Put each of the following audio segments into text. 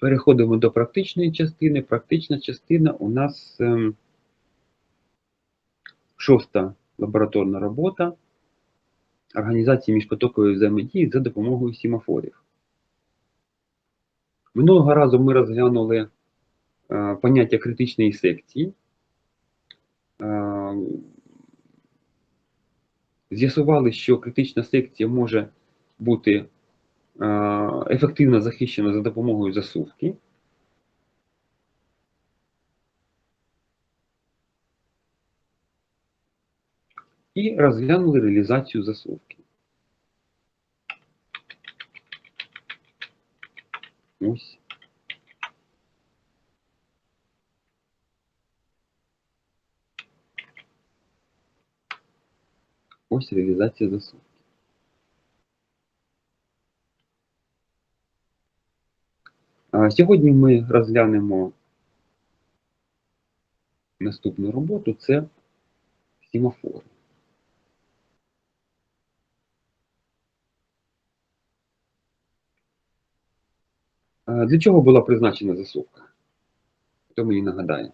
Переходимо до практичної частини. Практична частина у нас ем, шоста лабораторна робота організації міжпотокової взаємодії за допомогою сімафорів. Минулого разу ми розглянули е, поняття критичної секції. Е, З'ясували, що критична секція може бути ефективно захищена за допомогою засувки. І розглянули реалізацію засувки. Ось. Ось реалізація засувки. Сьогодні ми розглянемо наступну роботу це сімафори. Для чого була призначена засувка? Хто мені нагадає?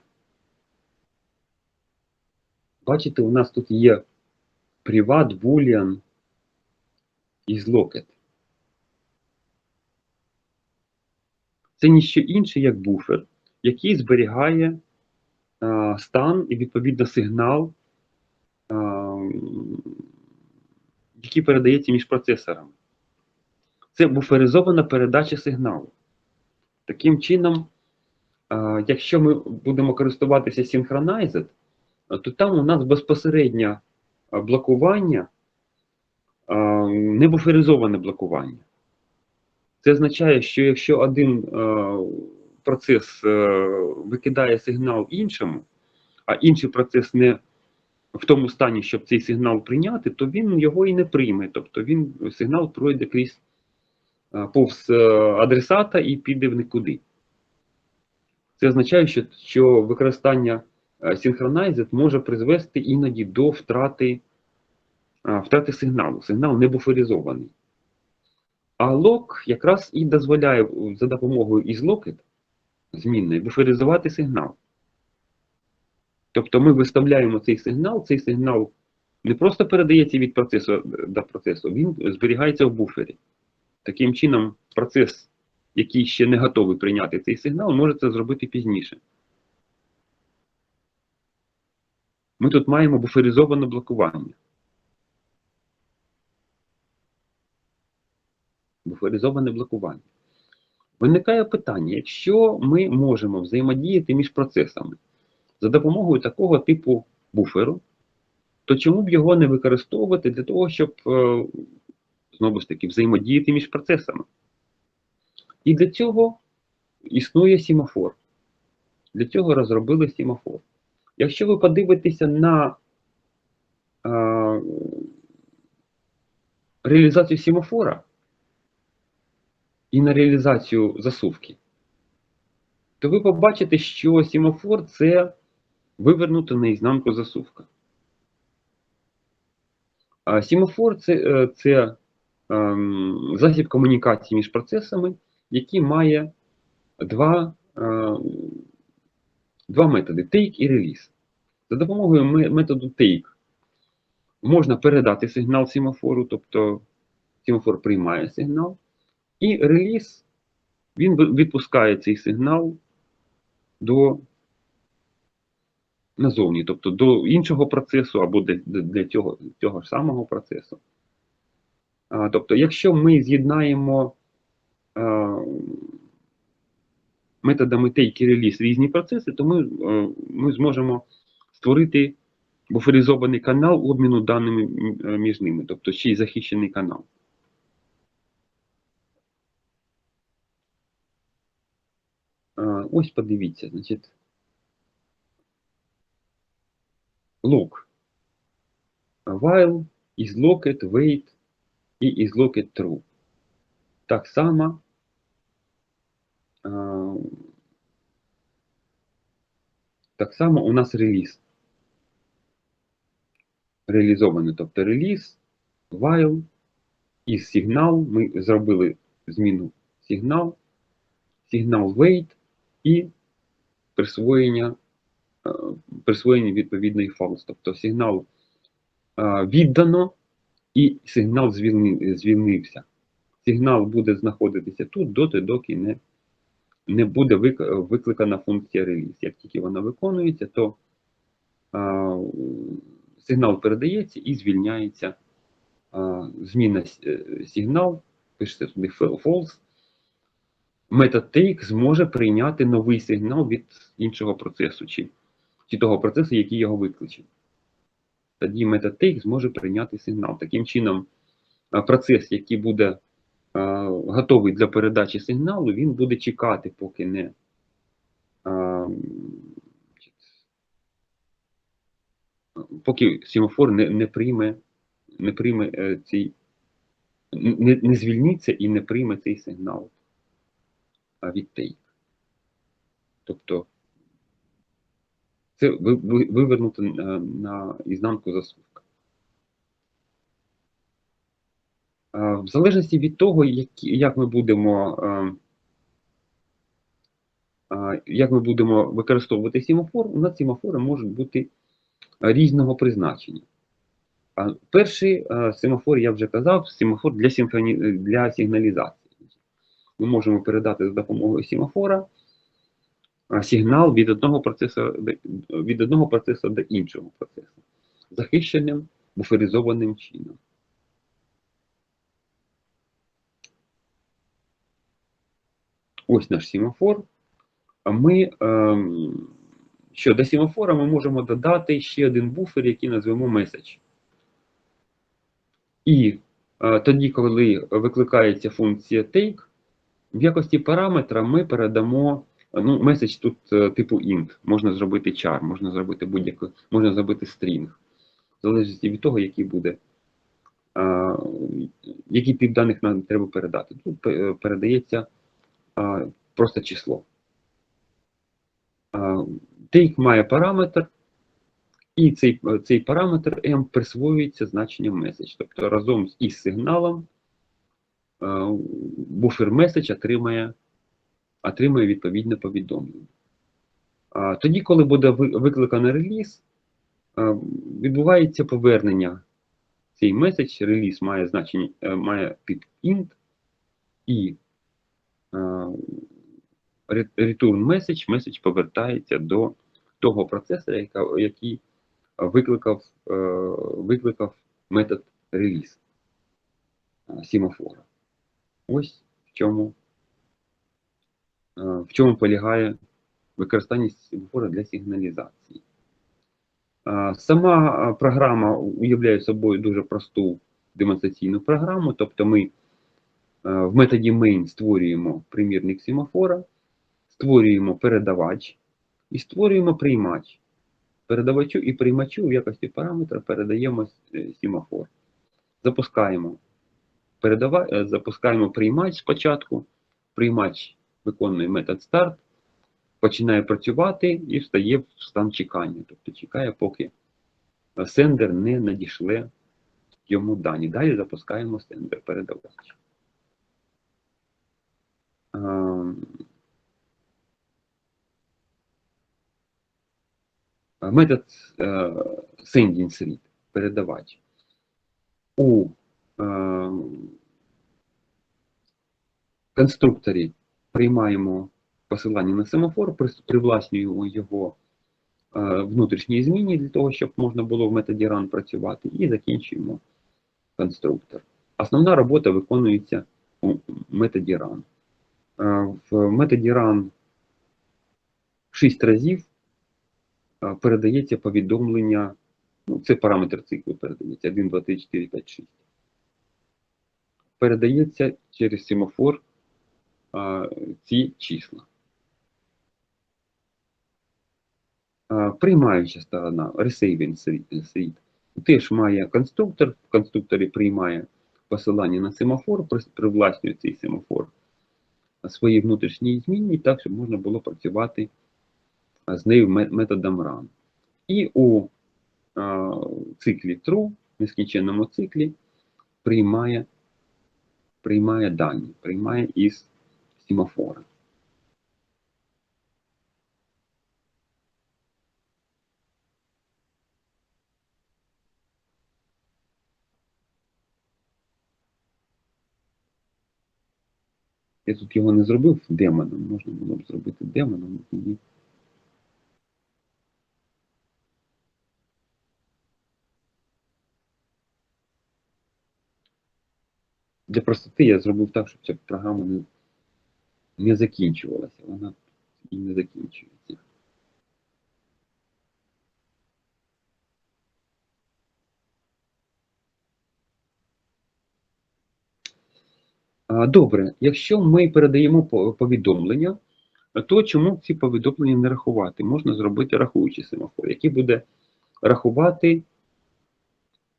Бачите, у нас тут є приват, boolean і злокет. Це ніщо інше, як буфер, який зберігає а, стан і відповідно сигнал, а, який передається між процесорами. Це буферизована передача сигналу. Таким чином, а, якщо ми будемо користуватися Synchronized, то там у нас безпосередньо блокування, не буферизоване блокування. Це означає, що якщо один е, процес е, викидає сигнал іншому, а інший процес не в тому стані, щоб цей сигнал прийняти, то він його і не прийме. Тобто він сигнал пройде крізь е, повз адресата і піде в нікуди. Це означає, що, що використання Synchronized може призвести іноді до втрати, втрати сигналу. Сигнал не буферизований. А лок якраз і дозволяє за допомогою ізлокет змінної буферизувати сигнал. Тобто ми виставляємо цей сигнал, цей сигнал не просто передається від процесу до процесу, він зберігається в буфері. Таким чином, процес, який ще не готовий прийняти цей сигнал, може це зробити пізніше. Ми тут маємо буферизоване блокування. Буферизоване блокування. Виникає питання, якщо ми можемо взаємодіяти між процесами за допомогою такого типу буферу, то чому б його не використовувати для того, щоб е, знову ж таки взаємодіяти між процесами? І для цього існує сімафор. Для цього розробили сімафор. Якщо ви подивитеся на е, реалізацію сімафора, і на реалізацію засувки, то ви побачите, що сімафор це вивернута наізнанку засувка. А Сімафор це, е, це ем, засіб комунікації між процесами, який має два, е, два методи take і release. За допомогою методу take можна передати сигнал сімафору, тобто сімафор приймає сигнал. І реліз, він відпускає цей сигнал до назовні, тобто до іншого процесу або для, цього, цього ж самого процесу. А, Тобто, якщо ми з'єднаємо методами take і реліз різні процеси, то ми, а, ми зможемо створити буферизований канал обміну даними між ними, тобто ще й захищений канал. Ось подивіться, значить. Look. While, isLocket, wait і isLocket true. Так само. Так само у нас реліз. Реалізований, тобто реліз, while і сигнал. Ми зробили зміну сигнал. сигнал wait і присвоєння, е, присвоєння відповідної false. Тобто сигнал е, віддано і сигнал звільнився. Сигнал буде знаходитися тут доти, доки не, не буде викликана функція реліз. Як тільки вона виконується, то а, сигнал передається і звільняється а, зміна е, сигнал, пишеться туди fa- false. Take зможе прийняти новий сигнал від іншого процесу, чи, чи того процесу, який його викличе. Тоді take зможе прийняти сигнал. Таким чином, процес, який буде а, готовий для передачі сигналу, він буде чекати, поки не а, поки семафор не, не прийме, не прийме е, цей, не, не звільниться і не прийме цей сигнал а, від take. Тобто це ви- ви- на, на ізнанку засувка. В залежності від того, які, як ми будемо як ми будемо використовувати семафор, у нас семафори можуть бути різного призначення. Перший а, семафор, я вже казав, семафор для, симфоні... для сигналізації. Ми можемо передати за допомогою семафора сигнал від одного процесу від одного процесу до іншого процесу, захищеним буферизованим чином. Ось наш семафор. А ми ем, що до семафора ми можемо додати ще один буфер, який назвемо message. І е, тоді, коли викликається функція take, в якості параметра ми передамо ну, меседж тут е, типу int. Можна зробити char, можна зробити будь-яку, можна зробити string. В залежності від того, який буде, е, який тип даних нам треба передати. Тут е, передається е, просто число. Е, Take має параметр, і цей, цей параметр m присвоюється значенням message. Тобто разом із сигналом буфер message отримає, отримає відповідне повідомлення. Тоді, коли буде ви- викликано реліз, е, відбувається повернення цей меседж. Реліз має значення, е, має тип int, і е, return message, меседж повертається до того процесора, який викликав, е, викликав метод реліз е, семафора. Ось в чому, е, в чому полягає використання семафора для сигналізації. Е, Сама е, програма уявляє собою дуже просту демонстраційну програму, тобто ми в методі main створюємо примірник семафора, створюємо передавач і створюємо приймач. Передавачу і приймачу в якості параметра передаємо семафор. Запускаємо, передава... е, запускаємо приймач спочатку. Приймач виконує метод старт, починає працювати і встає в стан чекання. Тобто чекає, поки е, сендер не надішле йому дані. Далі запускаємо сендер передавач. Ем, Метод е, sending read, передавач. У е, конструкторі приймаємо посилання на семафор, привласнюємо його е, внутрішній зміні для того, щоб можна було в методі run працювати, і закінчуємо конструктор. Основна робота виконується у методі run. Е, В методі run 6 разів передається повідомлення, ну, це параметр циклу передається 1, 2, 3, 4, 5, 6. Передається через семафор а, ці числа. А, приймаюча сторона, receiving thread, теж має конструктор, в конструкторі приймає посилання на семафор, привласнює цей семафор свої внутрішні змінні, так, щоб можна було працювати з нею методом run. І у а, циклі true, нескінченному циклі, приймає, приймає дані, приймає із сімафора. Я тут його не зробив демоном, можна було б зробити демоном і Для простоти я зробив так, щоб ця програма не, не закінчувалася. Вона і не закінчується. Добре, якщо ми передаємо повідомлення, то чому ці повідомлення не рахувати? Можна зробити рахуючий семафор, який буде рахувати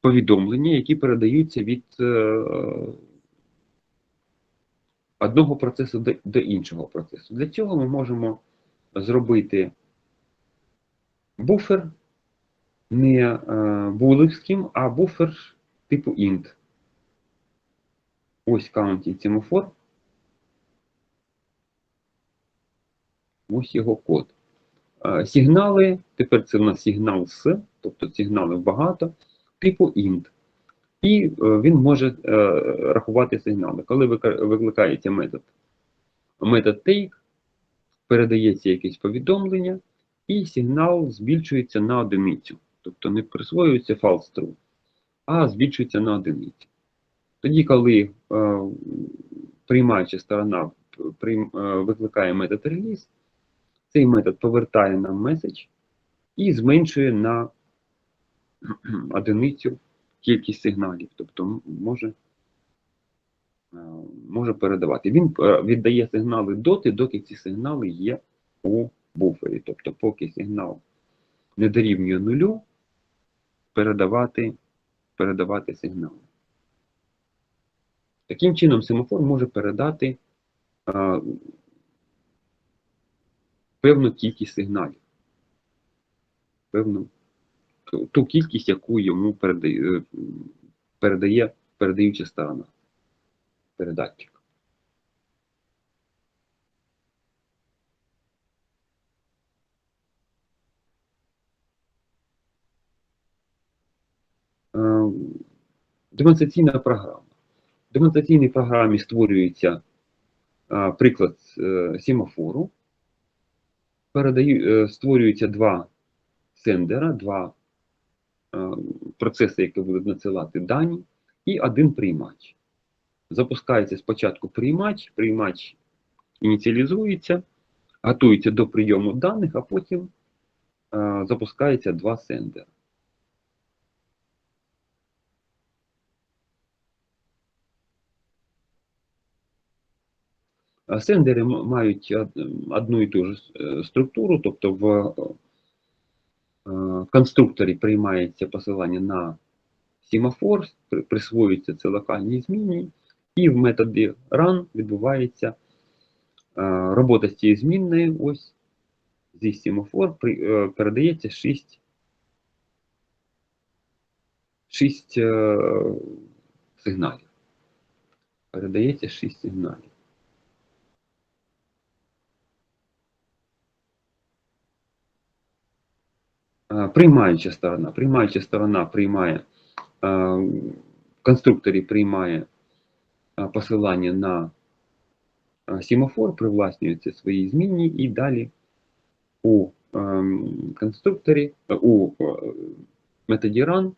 повідомлення, які передаються від е, одного процесу до, до іншого процесу. Для цього ми можемо зробити буфер не е, булевським, а буфер типу int. Ось counting семафор. Ось його код. Е, Сигнали, тепер це в нас сигнал з, тобто сигналів багато, типу int. І е, він може е, рахувати сигнали. Коли викликається метод, метод take, передається якесь повідомлення, і сигнал збільшується на одиницю. Тобто не присвоюється false true, а збільшується на одиницю. Тоді, коли е, приймаюча сторона викликає метод release, цей метод повертає нам меседж і зменшує на одиницю кількість сигналів. Тобто може, е, може передавати. Він е, віддає сигнали доти, доки ці сигнали є у буфері. Тобто, поки сигнал не дорівнює нулю, передавати, передавати сигнали. Таким чином, семафор може передати е, певну кількість сигналів. Певну ту, кількість, яку йому передає, передає передаюча сторона. Передатчик. Е, Демонстраційна програма. В демонстраційній програмі створюється а, приклад е, е, створюються два сендера, два е, процеси, які будуть надсилати дані, і один приймач. Запускається спочатку приймач, приймач ініціалізується, готується до прийому даних, а потім е, запускається два сендера. Сендери мають одну і ту ж е, структуру, тобто в е, конструкторі приймається посилання на семафор, при- присвоюється це локальній зміні, і в методі run відбувається е, робота з цією змінною. Ось зі семафор е, передається 6, 6 сигналів. Передається 6 сигналів. Приймаюча сторона. Приймаюча сторона приймає конструкторі приймає посилання на семафор, привласнюється свої змінні і далі у конструкторі, у методі run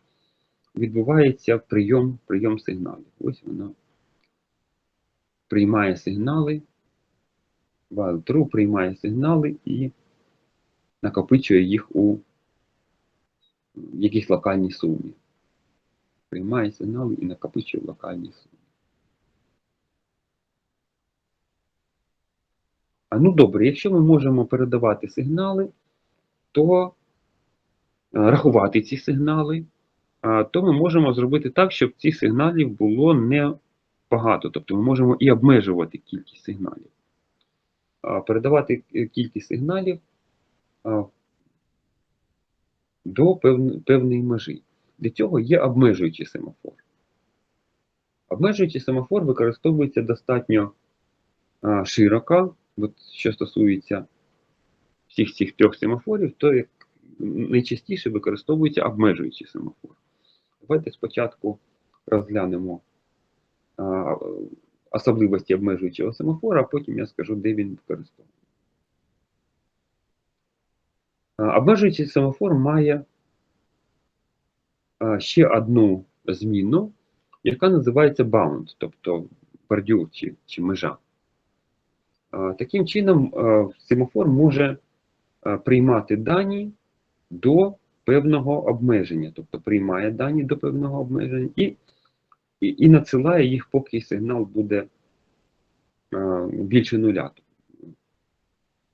відбувається прийом, прийом сигналів. Ось вона приймає сигнали, while true приймає сигнали і накопичує їх у якійсь локальній сумі. Приймає сигнали і накопичує в локальній сумі. А ну добре, якщо ми можемо передавати сигнали, то е, рахувати ці сигнали, то ми можемо зробити так, щоб цих сигналів було не багато. Тобто ми можемо і обмежувати кількість сигналів. Передавати е, кількість сигналів до певної межі. Для цього є обмежуючий семафор. Обмежуючий семафор використовується достатньо широко, от що стосується всіх цих трьох семафорів, то як найчастіше використовується обмежуючий семафор. Давайте спочатку розглянемо особливості обмежуючого семафора, а потім я скажу, де він використовується. А, Обмежуючий семафор має ще одну зміну, яка називається bound, тобто бордюр чи, чи межа. Таким чином, семафор може приймати дані до певного обмеження, тобто приймає дані до певного обмеження і, і, і надсилає їх, поки сигнал буде більше нуля.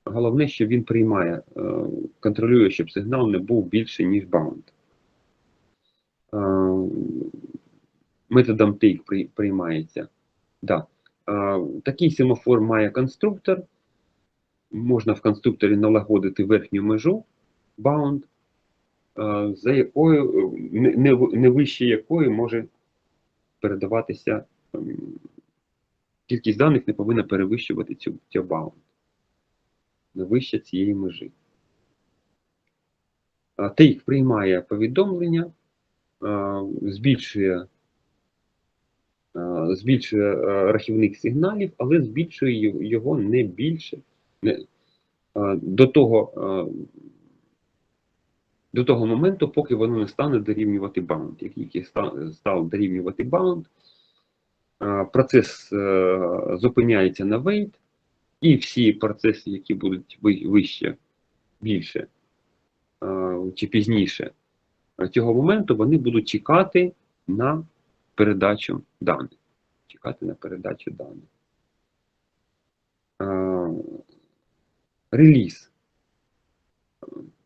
Головне, що він приймає, е, контролює, щоб сигнал не був більше, ніж bound. Е, Методом take приймається. Да. Е, Такий семафор має конструктор. Можна в конструкторі налагодити верхню межу bound, за якою не, не, вище якої може передаватися ем, кількість даних не повинна перевищувати цю, цю bound не вище цієї межі. Take приймає повідомлення, збільшує, збільшує рахівник сигналів, але збільшує його не більше не, до того, до того моменту, поки воно не стане дорівнювати bound. Як тільки став дорівнювати bound, процес е, зупиняється на wait, і всі процеси, які будуть вище, більше е, чи пізніше е, цього моменту, вони будуть чекати на передачу даних. Чекати на передачу даних. Е, Реліз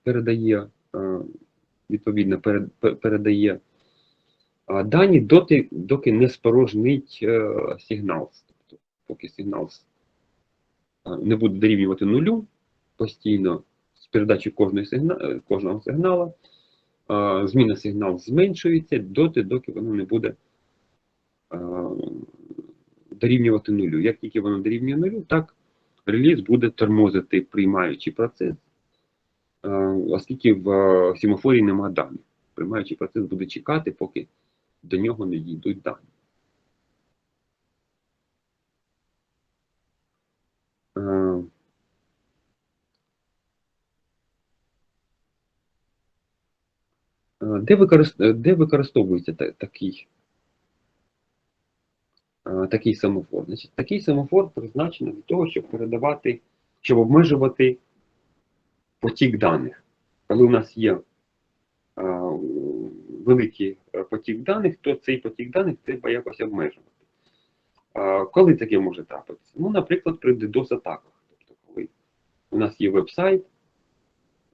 передає, відповідно, перед- передає дані доти, доки не спорожнить сигнал. Тобто, поки сигнал не буде дорівнювати нулю постійно з передачі кожної сигна... е, кожного сигнала, е, зміна сигналу зменшується доти, доки воно не буде е, дорівнювати нулю. Як тільки воно дорівнює нулю, так реліз буде тормозити приймаючий процес, е, оскільки в е, семафорі нема даних. Приймаючий процес буде чекати, поки до нього не дійдуть дані. Е, Е, Де, де використовується такий, такий семафор? Значить, такий семафор призначений для того, щоб передавати, щоб обмежувати потік даних. Коли у нас є великий е, потік даних, то цей потік даних треба якось обмежувати. Коли таке може трапитися? Ну, наприклад, при DDoS-атаках. Тобто, коли у нас є веб-сайт,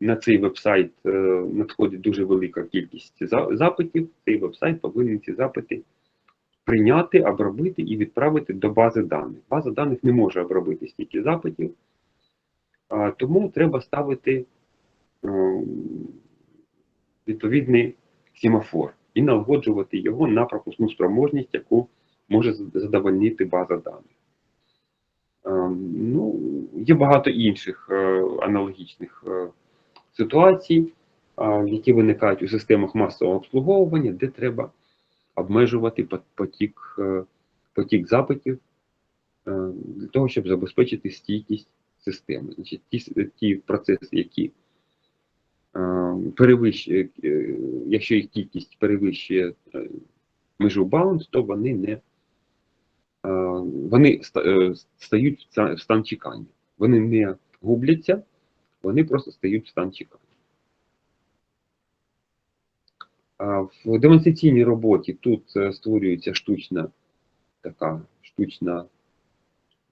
на цей веб-сайт е, надходить дуже велика кількість за- запитів. Цей веб-сайт повинен ці запити прийняти, обробити і відправити до бази даних. База даних не може обробити стільки запитів, тому треба ставити е, відповідний семафор і налагоджувати його на пропускну спроможність, яку може задовольнити база даних. Е, Ну, є багато інших е, аналогічних ситуацій, які виникають у системах масового обслуговування, де треба обмежувати потік, е, потік запитів е, для того, щоб забезпечити стійкість системи. Значить, ті, ті процеси, які е, перевищує, е, якщо їх кількість перевищує межу bound, то вони не вони стають в стан чекання. Вони не губляться, вони просто стають в стан чекання. В демонстраційній роботі тут е, створюється штучна така штучна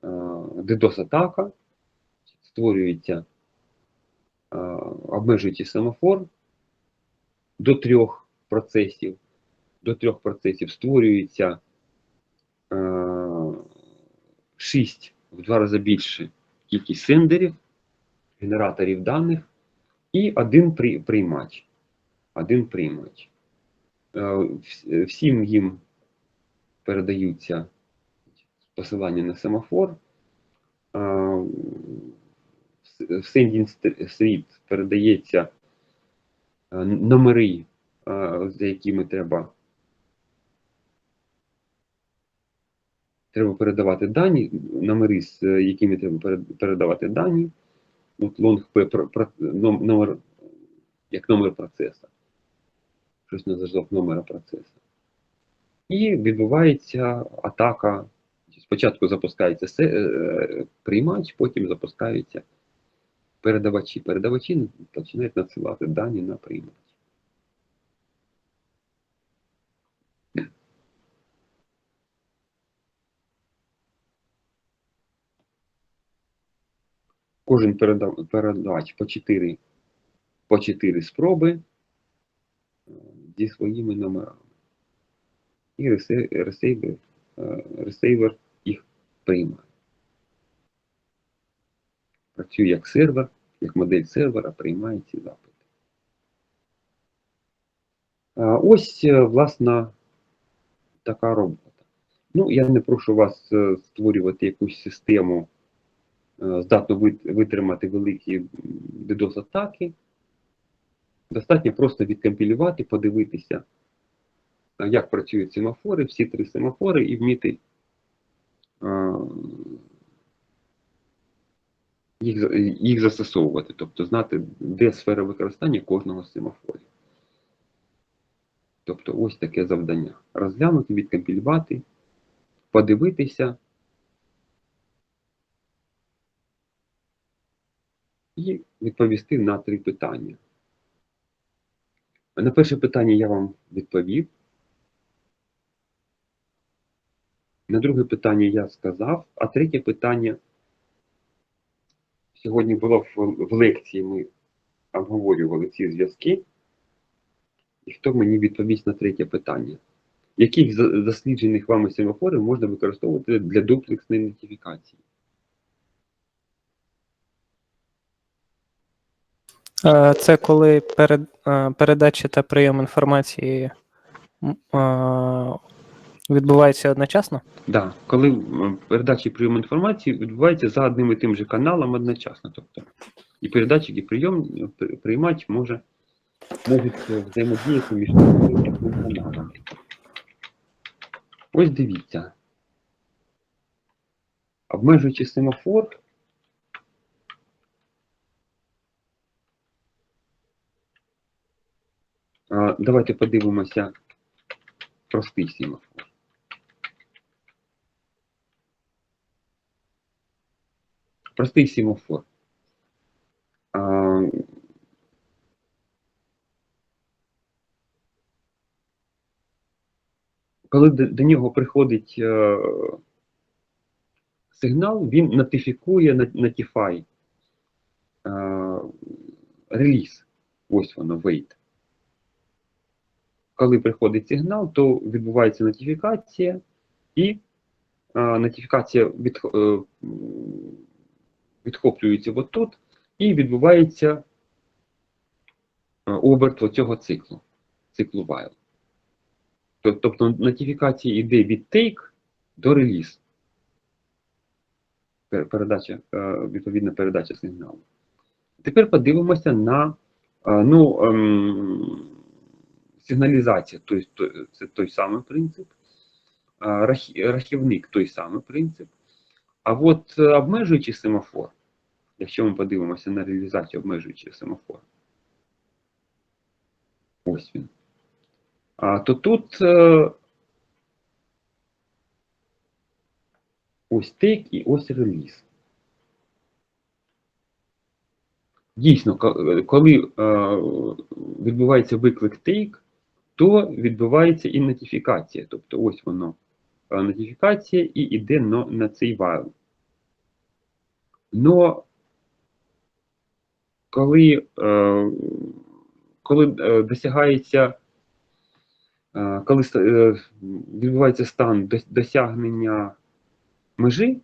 е, DDoS-атака, створюється е, обмежуючий семафор до трьох процесів. До трьох процесів створюється шість в два рази більше кількість сендерів, генераторів даних і один приймач. Один приймач. Е, Всім їм передаються посилання на семафор. Е, В в Sending передається е, номери, за якими треба треба передавати дані, номери, з якими треба передавати дані. Про- ном- номер, як номер процесу. Щось на зразок номера процесу. І відбувається атака. Спочатку запускається е, приймач, потім запускаються передавачі. Передавачі починають надсилати дані на приймач. Кожен переда- передач по 4, по 4 спроби е, зі своїми номерами. І ресейвер, е, ресейвер їх приймає. Працює як сервер, як модель сервера, приймає ці запити. Ось, е, власна, така робота. Ну, я не прошу вас створювати якусь систему, е, здатну вит- витримати великі DDoS-атаки. Достатньо просто відкомпілювати, подивитися, е, як працюють семафори, всі три семафори, і вміти е, їх, їх застосовувати, тобто знати, де сфера використання кожного з семафорів. Тобто ось таке завдання. Розглянути, відкомпілювати, подивитися і відповісти на три питання. На перше питання я вам відповів. На друге питання я сказав, а третє питання сьогодні було в, лекції. Ми обговорювали ці зв'язки. І хто мені відповість на третє питання? Яких за- досліджених вами семафорів можна використовувати для дуплексної нотифікації? Е, Це коли перед, е, передача та прийом інформації е, відбувається одночасно? Да, коли передача і прийом інформації відбувається за одним і тим же каналом одночасно. Тобто і передатчик, і прийом, приймач може, можуть е, взаємодіяти між каналом. Ось дивіться. Обмежуючи семафор, давайте подивимося простий семафор. простий семафор. Коли до, нього приходить е, сигнал, він нотифікує Notify реліз. Ось воно, wait. Коли приходить сигнал, то відбувається нотифікація, і е, нотифікація від, е, відхоплюється от тут, і відбувається е, оберт цього циклу, циклу while. Тобто нотифікація йде від take до. Пер- Передача, е, відповідна передача сигналу. Тепер подивимося на ну, сигналізація, тобто це той самий принцип, рахівник той самий принцип. А от е, обмежуючий семафор, якщо ми подивимося на реалізацію обмежуючого семафора, ось він. То тут е, ось тик і ось реліз. Дійсно, коли е, відбувається виклик take, то відбувається і нотифікація. Тобто ось воно е, нотифікація і йде на, на цей вайл. Но коли, е, коли е, досягається, коли відбувається стан досягнення межі,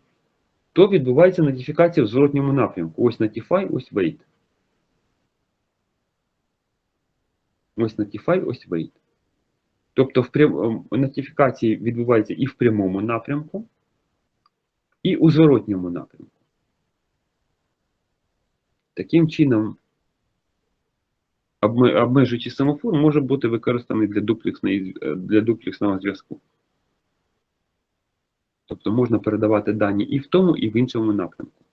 то відбувається нотифікація в зворотньому напрямку. Ось notify, ось wait. Ось notify, ось wait. Тобто в прям... е, нотифікації відбувається і в прямому напрямку, і у зворотньому напрямку. Таким чином, обме- обмежуючий семафор може бути використаний для дуплексної, е, для дуплексного зв'язку. Тобто можна передавати дані і в тому, і в іншому напрямку.